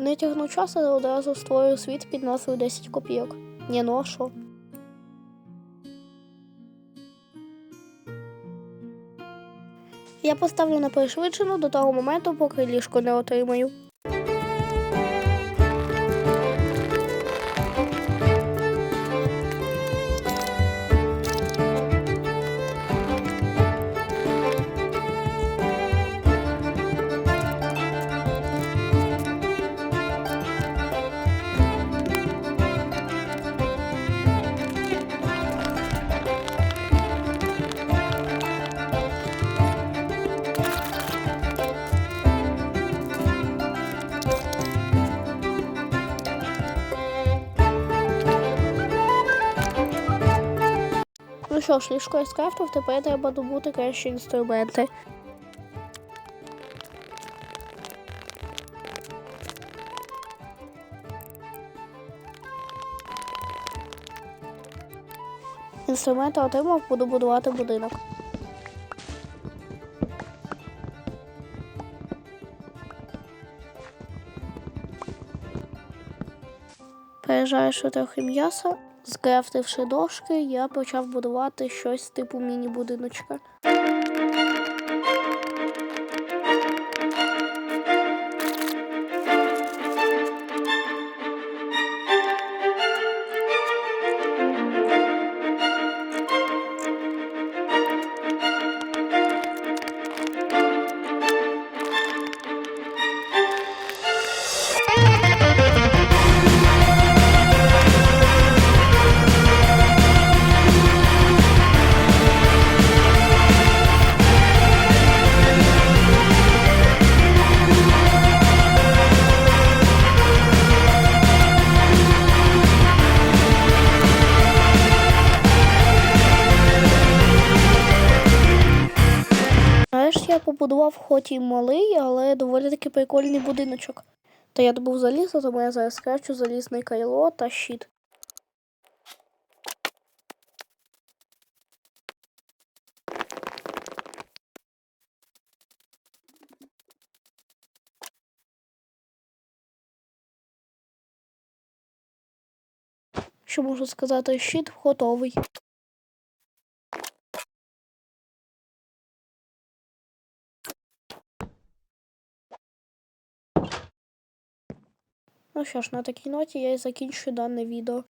Не тягну час, але одразу створюю світ під назвою 10 копійок. Ні, ну а що? Я поставлю на пришвидшену до того моменту, поки ліжко не отримаю. Що ж, ліжко я скрафтив, тепер треба добути кращі інструменти. Інструменти отримав, буду будувати будинок. Пережаючи трохи м'яса, скрафтивши дошки, я почав будувати щось типу міні-будиночка. Я побудував хоч і малий, але доволі таки прикольний будиночок. Та я добув залізо, тому я зараз скрафчу залізне кайло та щит. Що можу сказати, щит готовий. Ну що ж, на такій ноті я і закінчую дане відео.